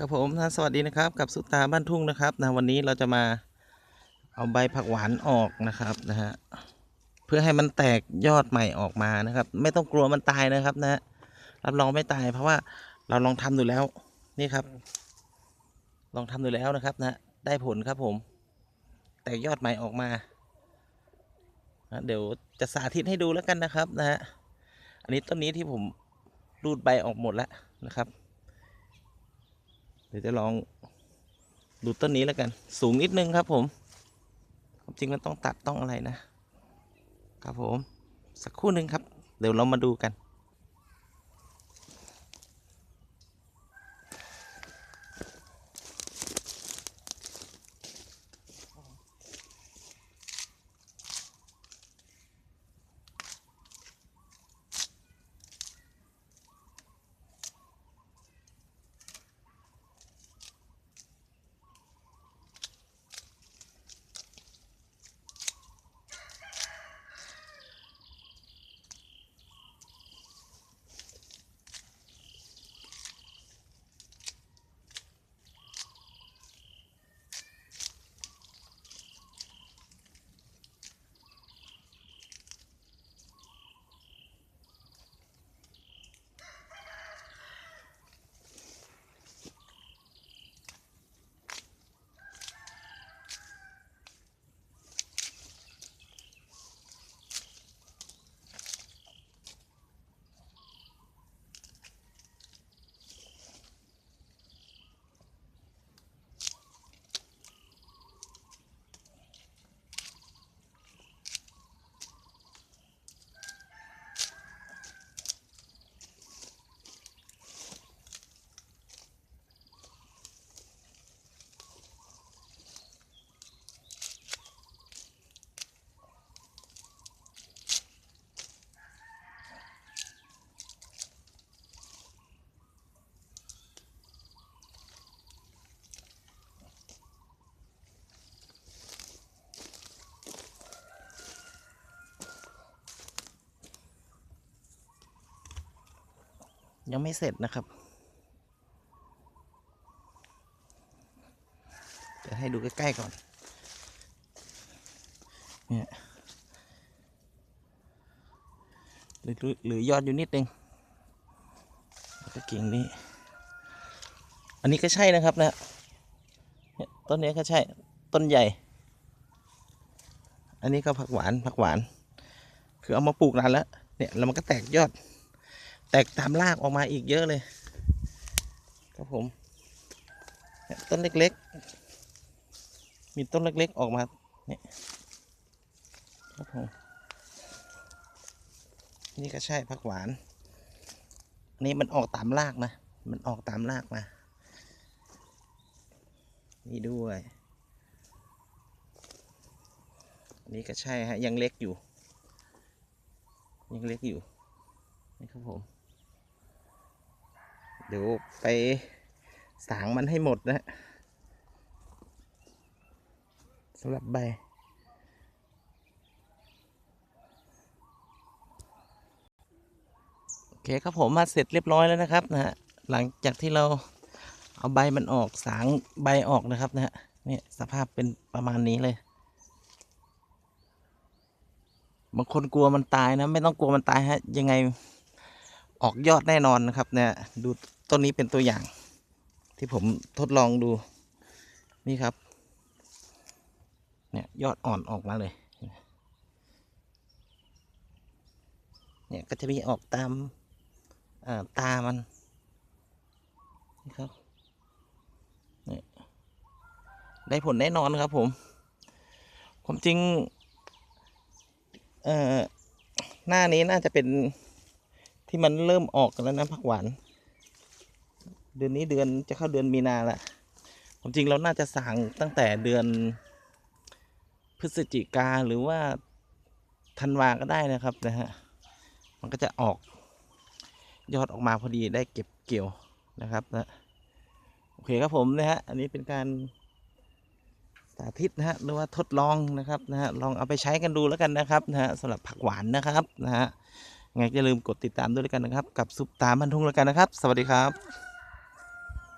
ครับผมนะสวัสดีนะครับกับสุตาบ้านทุ่งนะครับนะวันนี้เราจะมาเอาใบผักหวานออกนะครับนะฮะเพื่อให้มันแตกยอดใหม่ออกมานะครับ ไม่ต้องกลัวมันตายนะครับนะรับรองไม่ตาย เพราะว่าเราลองทำดูแล้วนี่ครับ ลองทำดูแล้วนะครับนะได้ผลครับผม แตกยอดใหม่ออกมานะเดี๋ยวจะสาธิตให้ดูแล้วกันนะครับนะฮะอันนี้ต้นนี้ที่ผมรูดใบออกหมดแล้วนะครับ เดี๋ยวจะลองดูต้นนี้แล้วกัน สูงนิดนึงครับผมความจริงมันต้องตัดต้องอะไรนะ ครับผม สักครู่หนึ่งครับ เดี๋ยวเรามาดูกัน ยังไม่เสร็จนะครับเดี๋ยวให้ดูใกล้ๆก่อน เนี่ยหรือหรือยอดอยู่นิดนึงแล้วก็กิ่งนี้ อันนี้ก็ใช่นะครับนะต้นนี้ก็ใช่ต้นใหญ่ อันนี้ก็ผักหวานผักหวาน คือเอามาปลูกนานแล้ว เนี่ยแล้วมันก็แตกยอด แตกตามรากออกมาอีกเยอะเลย ครับผมต้นเล็กๆ มีต้นเล็กๆ ออกมาเนี่ยครับผมนี่ก็ใช่ผักหวาน นี่มันออกตามรากนะ มันออกตามรากมา นี่ด้วยนนี้ก็ใช่ฮะยังเล็กอยู่ ยังเล็กอยู่ นี่ครับผม เดี๋ยวไปสางมันให้หมดนะสำหรับใบ โอเคครับผมมาเสร็จเรียบร้อยแล้วนะครับนะฮะหลังจากที่เราเอาใบมันออกสางใบออกนะครับนะฮะเนี่ยสภาพเป็นประมาณนี้เลยบางคนกลัวมันตายนะ ไม่ต้องกลัวมันตายฮะยังไงออกยอดแน่นอนนะครับ เนี่ยดู ต้นนี้เป็นตัวอย่าง ที่ผมทดลองดูนี่ครับ เนี่ยยอดอ่อนออกมาเลย เนี่ยก็จะมีออกตามาตามันนี่ครับเนี่ยได้ผลแน่นอนครับ ผมความจริงเอ่อหน้านี้น่าจะเป็นที่มันเริ่มออกกันแล้วนะผักหวาน เดือนนี้เดือนจะเข้าเดือนมีนาละความจริงเราน่าจะสั่งตั้งแต่เดือนพฤศจิกาหรือว่าธันวาก็ได้นะครับนะฮะ มันก็จะออกยอดออกมาพอดีได้เก็บเกี่ยวนะครับนะโอเคครับผมนะฮะ อันนี้เป็นการสาธิตนะฮะหรือว่าทดลองนะครับนะฮะลองเอาไปใช้กันดูแล้วกันนะครับนะฮะสำหรับผักหวานนะครับนะฮะไงอย่าลืมกดติดตามด้วยกันนะครับ กับซุปตาบันทุ่งแล้วกันนะครับ สวัสดีครับ